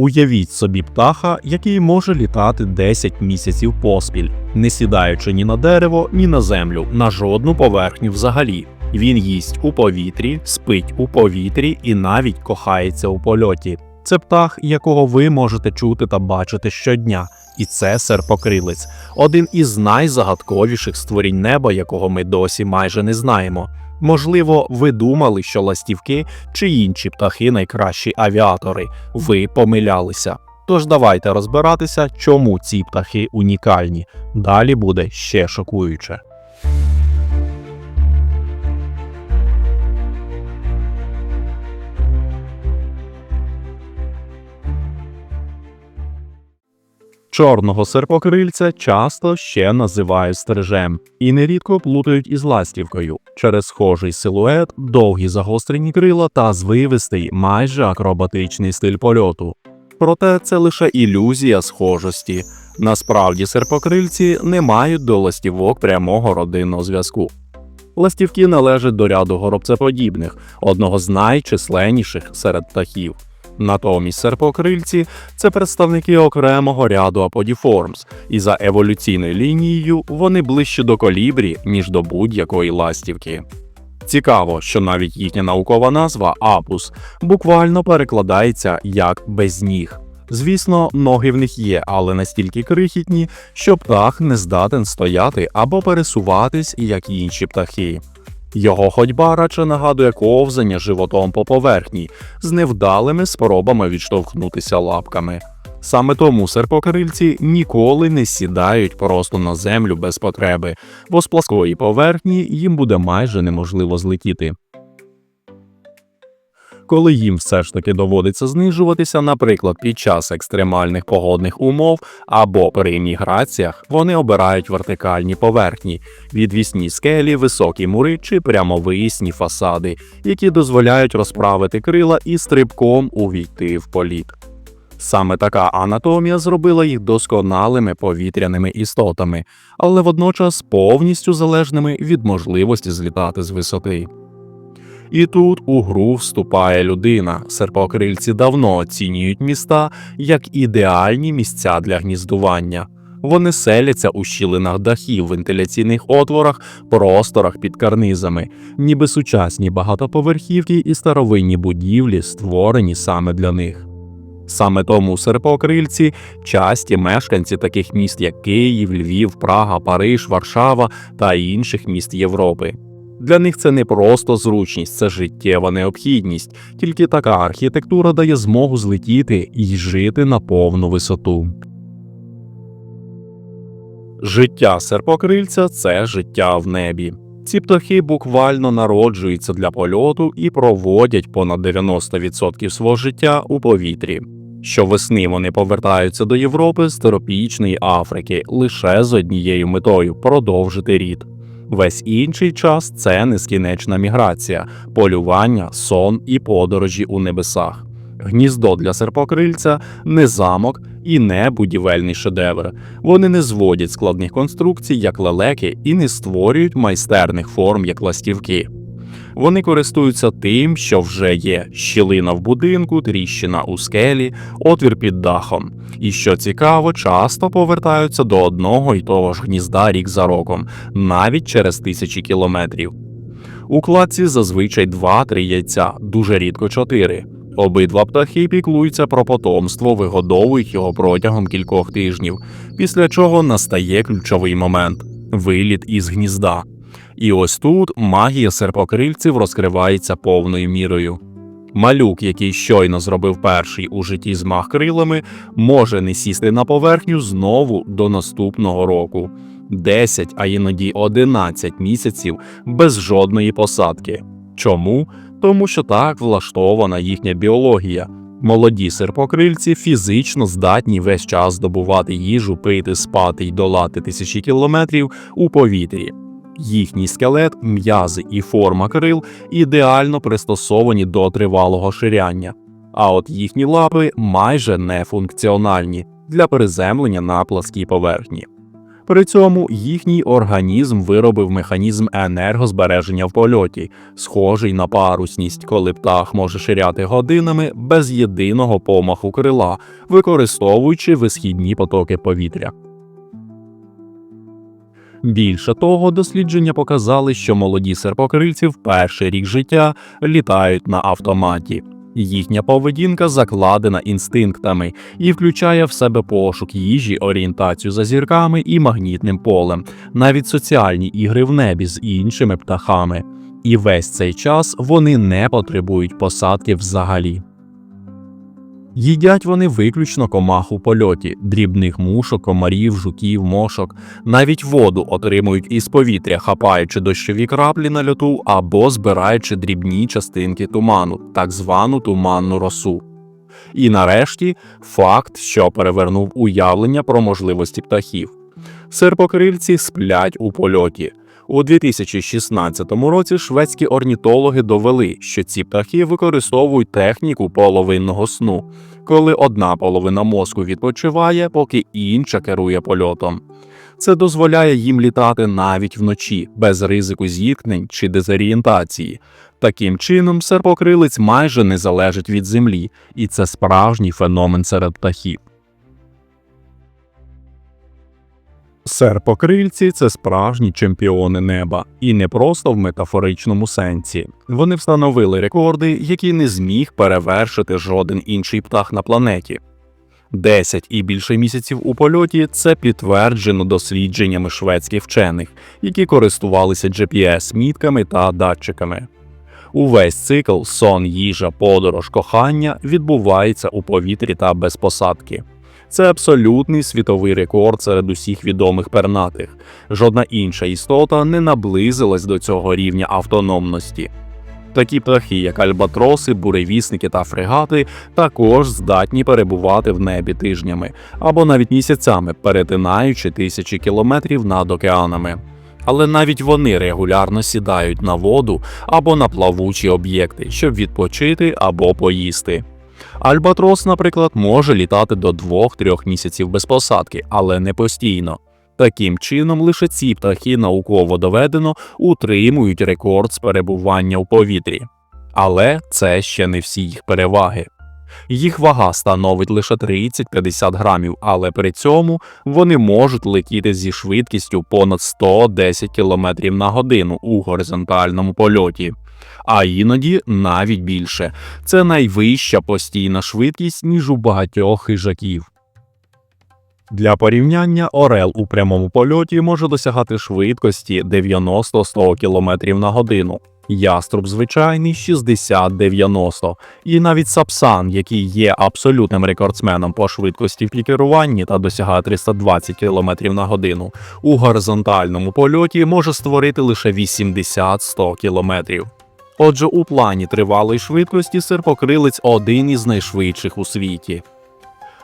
Уявіть собі птаха, який може літати 10 місяців поспіль, не сідаючи ні на дерево, ні на землю, на жодну поверхню взагалі. Він їсть у повітрі, спить у повітрі і навіть кохається у польоті. Це птах, якого ви можете чути та бачити щодня, і це серпокрилець, один із найзагадковіших створінь неба, якого ми досі майже не знаємо. Можливо, ви думали, що ластівки чи інші птахи найкращі авіатори. Ви помилялися. Тож давайте розбиратися, чому ці птахи унікальні. Далі буде ще шокуюче. Чорного серпокрильця часто ще називають стрижем і нерідко плутають із ластівкою через схожий силует, довгі загострені крила та звивистий, майже акробатичний стиль польоту. Проте це лише ілюзія схожості. Насправді серпокрильці не мають до ластівок прямого родинного зв'язку. Ластівки належать до ряду горобцеподібних, одного з найчисленніших серед птахів. Натомість серпокрильці це представники окремого ряду аподіформс, і за еволюційною лінією вони ближче до колібрі, ніж до будь-якої ластівки. Цікаво, що навіть їхня наукова назва апус буквально перекладається як без ніг. Звісно, ноги в них є, але настільки крихітні, що птах не здатен стояти або пересуватись, як інші птахи. Його ходьба радше нагадує ковзання животом по поверхні з невдалими спробами відштовхнутися лапками. Саме тому серпокрильці ніколи не сідають просто на землю без потреби, бо з пласкої поверхні їм буде майже неможливо злетіти. Коли їм все ж таки доводиться знижуватися, наприклад, під час екстремальних погодних умов або при міграціях, вони обирають вертикальні поверхні, відвісні скелі, високі мури чи прямовисні фасади, які дозволяють розправити крила і стрибком увійти в політ. Саме така анатомія зробила їх досконалими повітряними істотами, але водночас повністю залежними від можливості злітати з висоти. І тут у гру вступає людина. Серпокрильці давно оцінюють міста як ідеальні місця для гніздування. Вони селяться у щілинах дахів, вентиляційних отворах, просторах під карнизами, ніби сучасні багатоповерхівки і старовинні будівлі, створені саме для них. Саме тому серпокрильці часті мешканці таких міст, як Київ, Львів, Прага, Париж, Варшава та інших міст Європи. Для них це не просто зручність, це життєва необхідність. Тільки така архітектура дає змогу злетіти і жити на повну висоту. Життя серпокрильця це життя в небі. Ці птахи буквально народжуються для польоту і проводять понад 90% свого життя у повітрі. Щовесни вони повертаються до Європи з тропічної Африки лише з однією метою продовжити рід. Весь інший час це нескінечна міграція, полювання, сон і подорожі у небесах. Гніздо для серпокрильця не замок і не будівельний шедевр. Вони не зводять складних конструкцій, як лелеки, і не створюють майстерних форм, як ластівки. Вони користуються тим, що вже є: щілина в будинку, тріщина у скелі, отвір під дахом. І що цікаво, часто повертаються до одного й того ж гнізда рік за роком, навіть через тисячі кілометрів. У кладці зазвичай 2-3 яйця, дуже рідко 4. Обидва птахи піклуються про потомство, вигодовують його протягом кількох тижнів, після чого настає ключовий момент виліт із гнізда. І ось тут магія серпокрильців розкривається повною мірою. Малюк, який щойно зробив перший у житті змах крилами, може не сісти на поверхню знову до наступного року 10, а іноді 11 місяців без жодної посадки. Чому? Тому що так влаштована їхня біологія. Молоді серпокрильці фізично здатні весь час здобувати їжу, пити, спати й долати тисячі кілометрів у повітрі. Їхній скелет, м'язи і форма крил ідеально пристосовані до тривалого ширяння, а от їхні лапи майже нефункціональні для приземлення на пласкій поверхні. При цьому їхній організм виробив механізм енергозбереження в польоті, схожий на парусність, коли птах може ширяти годинами без єдиного помаху крила, використовуючи висхідні потоки повітря. Більше того, дослідження показали, що молоді серпокрильці в перший рік життя літають на автоматі. Їхня поведінка закладена інстинктами і включає в себе пошук їжі, орієнтацію за зірками і магнітним полем, навіть соціальні ігри в небі з іншими птахами. І весь цей час вони не потребують посадки взагалі. Їдять вони виключно комах у польоті, дрібних мушок, комарів, жуків, мошок, навіть воду отримують із повітря, хапаючи дощові краплі на льоту або збираючи дрібні частинки туману, так звану туманну росу. І нарешті факт, що перевернув уявлення про можливості птахів. Серпокрильці сплять у польоті. У 2016 році шведські орнітологи довели, що ці птахи використовують техніку половинного сну, коли одна половина мозку відпочиває, поки інша керує польотом. Це дозволяє їм літати навіть вночі, без ризику зіткнень чи дезорієнтації. Таким чином, серпокрилець майже не залежить від землі, і це справжній феномен серед птахів. Серпокрильці це справжні чемпіони неба, і не просто в метафоричному сенсі. Вони встановили рекорди, які не зміг перевершити жоден інший птах на планеті. 10 і більше місяців у польоті це підтверджено дослідженнями шведських вчених, які користувалися GPS-мітками та датчиками. Увесь цикл сон, їжа, подорож, кохання відбувається у повітрі та без посадки. Це абсолютний світовий рекорд серед усіх відомих пернатих. Жодна інша істота не наблизилась до цього рівня автономності. Такі птахи, як альбатроси, буревісники та фрегати, також здатні перебувати в небі тижнями або навіть місяцями, перетинаючи тисячі кілометрів над океанами. Але навіть вони регулярно сідають на воду або на плавучі об'єкти, щоб відпочити або поїсти. Альбатрос, наприклад, може літати до 2-3 місяців без посадки, але не постійно. Таким чином, лише ці птахи науково доведено утримують рекорд з перебування у повітрі. Але це ще не всі їх переваги. Їх вага становить лише 30-50 грамів, але при цьому вони можуть летіти зі швидкістю понад 110 км на годину у горизонтальному польоті а іноді навіть більше. Це найвища постійна швидкість, ніж у багатьох хижаків. Для порівняння Орел у прямому польоті може досягати швидкості 90-100 км на годину. Яструб звичайний 60-90, і навіть Сапсан, який є абсолютним рекордсменом по швидкості в пікеруванні та досягає 320 км на годину, у горизонтальному польоті може створити лише 80-100 км. Отже, у плані тривалої швидкості серпокрилець один із найшвидших у світі.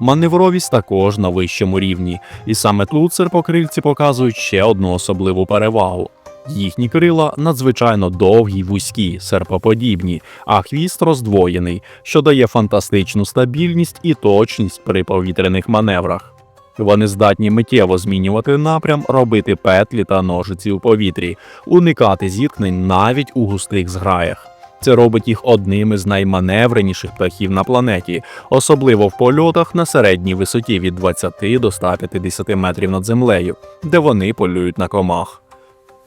Маневровість також на вищому рівні, і саме тут серпокрильці показують ще одну особливу перевагу. Їхні крила надзвичайно довгі вузькі, серпоподібні, а хвіст роздвоєний, що дає фантастичну стабільність і точність при повітряних маневрах. Вони здатні миттєво змінювати напрям, робити петлі та ножиці у повітрі, уникати зіткнень навіть у густих зграях. Це робить їх одним із найманевреніших птахів на планеті, особливо в польотах на середній висоті від 20 до 150 метрів над землею, де вони полюють на комах.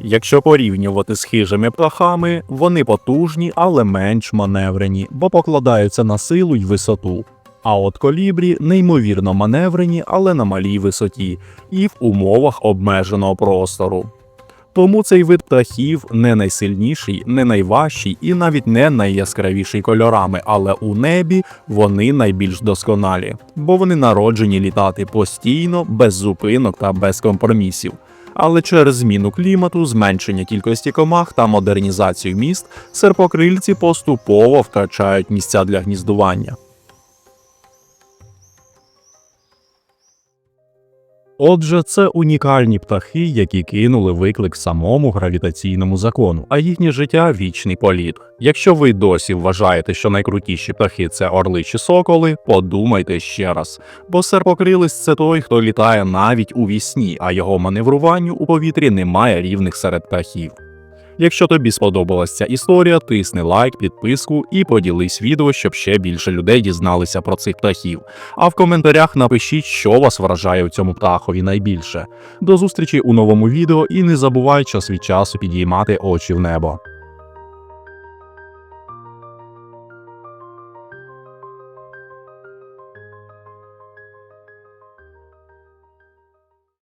Якщо порівнювати з хижими птахами, вони потужні, але менш маневрені, бо покладаються на силу й висоту. А от колібрі неймовірно маневрені, але на малій висоті, і в умовах обмеженого простору. Тому цей вид птахів не найсильніший, не найважчий і навіть не найяскравіший кольорами, але у небі вони найбільш досконалі, бо вони народжені літати постійно, без зупинок та без компромісів. Але через зміну клімату, зменшення кількості комах та модернізацію міст серпокрильці поступово втрачають місця для гніздування. Отже, це унікальні птахи, які кинули виклик самому гравітаційному закону, а їхнє життя вічний політ. Якщо ви досі вважаєте, що найкрутіші птахи це орли чи соколи, подумайте ще раз. Бо серпокрилець це той, хто літає навіть у вісні, а його маневруванню у повітрі немає рівних серед птахів. Якщо тобі сподобалася ця історія, тисни лайк, підписку і поділись відео, щоб ще більше людей дізналися про цих птахів. А в коментарях напишіть, що вас вражає у цьому птахові найбільше. До зустрічі у новому відео і не забувай час від часу підіймати очі в небо.